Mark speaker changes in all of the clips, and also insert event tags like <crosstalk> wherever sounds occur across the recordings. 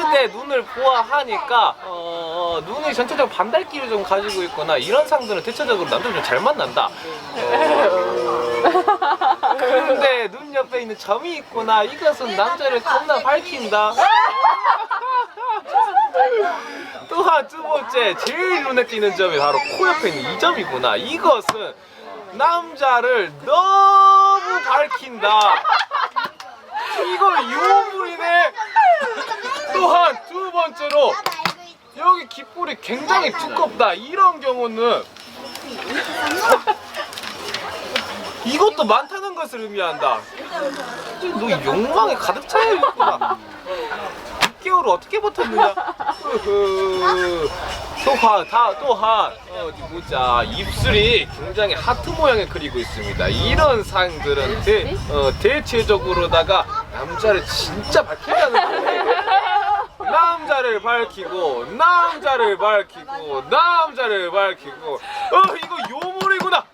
Speaker 1: 그대 눈을 보아하니까 어, 눈이 전체적으로 반달기를 좀 가지고 있거나 이런 상들은 대체적으로 남자를 좀잘 만난다. 어, 근데 눈 옆에 있는 점이 있구나. 이것은 남자를 겁나 밝힌다. 또한 두 번째 제일 눈에 띄는 점이 바로 코 옆에 있는 이 점이구나. 이것은 남자를 너무 밝힌다. 또한 두 번째로 여기 깃불이 굉장히 두껍다. 이런 경우는 <laughs> 이것도 많다는 것을 의미한다. 너 욕망에 가득 차여 있구나. 6개월을 어떻게 버텼느냐? <laughs> 또한 다 또한 어, 어디 보자 입술이 굉장히 하트 모양을 그리고 있습니다. 이런 상들은 대, 어, 대체적으로다가 남자를 진짜 밝힌다는 거예요. 남자를 밝히고 남자를 밝히고 남자를 밝히고 어 이거 요물이구나.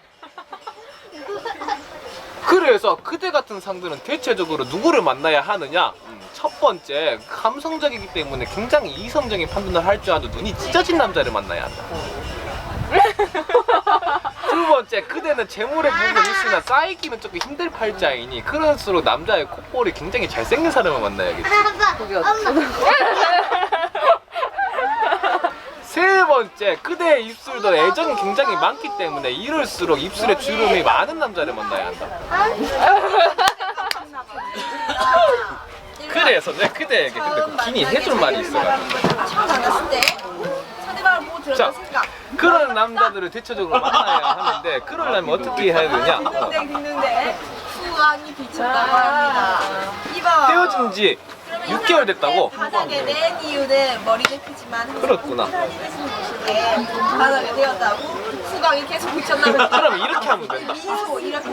Speaker 1: 그래서 그대 같은 상들은 대체적으로 누구를 만나야 하느냐? 음, 첫 번째 감성적이기 때문에 굉장히 이성적인 판단을 할 줄 아는 눈이 찢어진 남자를 만나야 한다. 두 번째 그대는 재물의 부분이 있으나 쌓이기는 조금 힘들 팔자이니 그럴수록 남자의 콧볼이 굉장히 잘생긴 사람을 만나야겠지. <laughs> 세 번째 그대의 입술도 애정이 굉장히 많기 때문에 이럴수록 입술에 주름이 많은 남자를 만나야 한다. 그래서 내가 그대에게 근데 그 긴이 해줄 말이 있어가지고
Speaker 2: 처음 만났을 때 상대방을 보고
Speaker 1: 자.
Speaker 2: 들었던 생각
Speaker 1: 그런 남자들을 대체적으로 만나야 하는데 그러려면 어떻게 해야 되냐? 어.
Speaker 2: 댕 듣는데 수강이 비쳤다고 합니다 이봐
Speaker 1: 헤어진 지 6개월 됐다고?
Speaker 2: 바닥에 낸 이유는 머리는 크지만 항상
Speaker 1: 그렇구나.
Speaker 2: 바닥에 되었다고 수강이 계속 비쳤나 보다
Speaker 1: 그러면 이렇게 하면 된다.
Speaker 2: 미소 이렇게